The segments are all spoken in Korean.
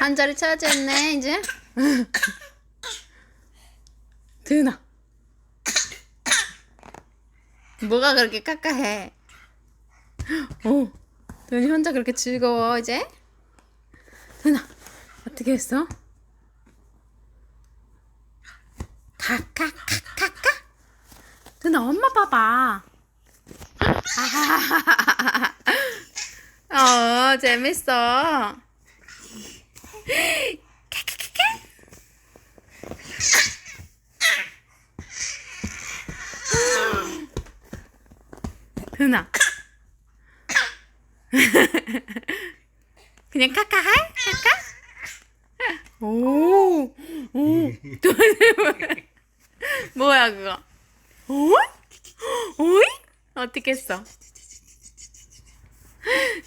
한 자리 차지했네 이제. 드나. 뭐가 그렇게 까까해? 오, 도현이 혼자 그렇게 즐거워 이제? 드나, 어떻게 했어? 카카카카카. 드나 엄마 봐봐. 어, 재밌어. 흔아. 그냥 카카할? 카카? 오, 오. 뭐야 그거? 오이? 오이? 어떻게 했어?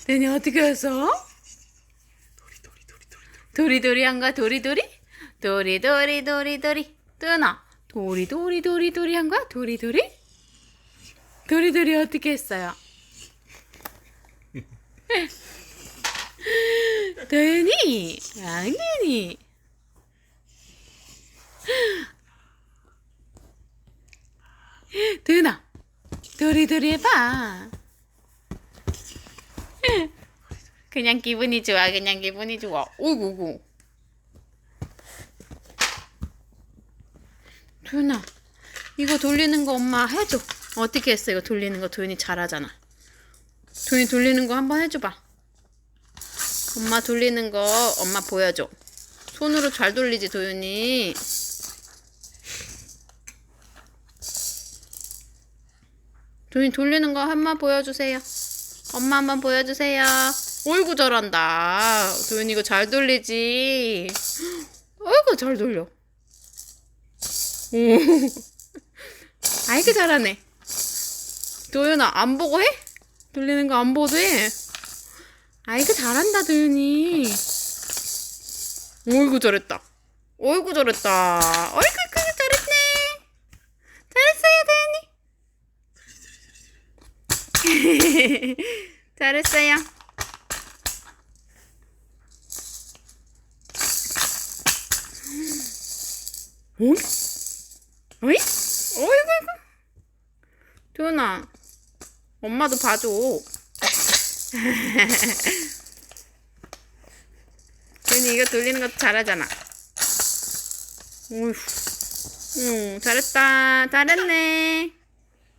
내니 어떻게 했어? 도리도리한 거야? 도리도리? 도리도리 도리도리. 뜨나? 도리도리 도리도리 한 거야? 도리도리? 도리도리 어떻게 했어요? 도연이 양현이. 도연아 도리도리 해봐 그냥 기분이 좋아 그냥 기분이 좋아. 오구구. 도연아 이거 돌리는 거 엄마 해줘. 어떻게 했어 이거 돌리는 거? 도연이 잘하잖아. 도연이 돌리는 거 한번 해줘봐. 엄마 돌리는 거 엄마 보여줘. 손으로 잘 돌리지 도연이. 도연이 돌리는 거 한번 보여주세요. 엄마 한번 보여주세요 어이구 잘한다. 도연이 이거 잘 돌리지. 어이구 잘 돌려. 오. 아이고 잘하네. 도연아 안 보고 해? 돌리는 거 안 보고도 해? 아이고 잘한다 도윤이. 어이구 잘했다. 어이구 잘했다. 어이구 잘했네. 잘했어요 도윤이. 잘했어요 어이? 어이? 어이구 어이구 도윤아 엄마도 봐줘 도윤이 이거 돌리는 것도 잘하잖아. 오휴. 응, 잘했다. 잘했네.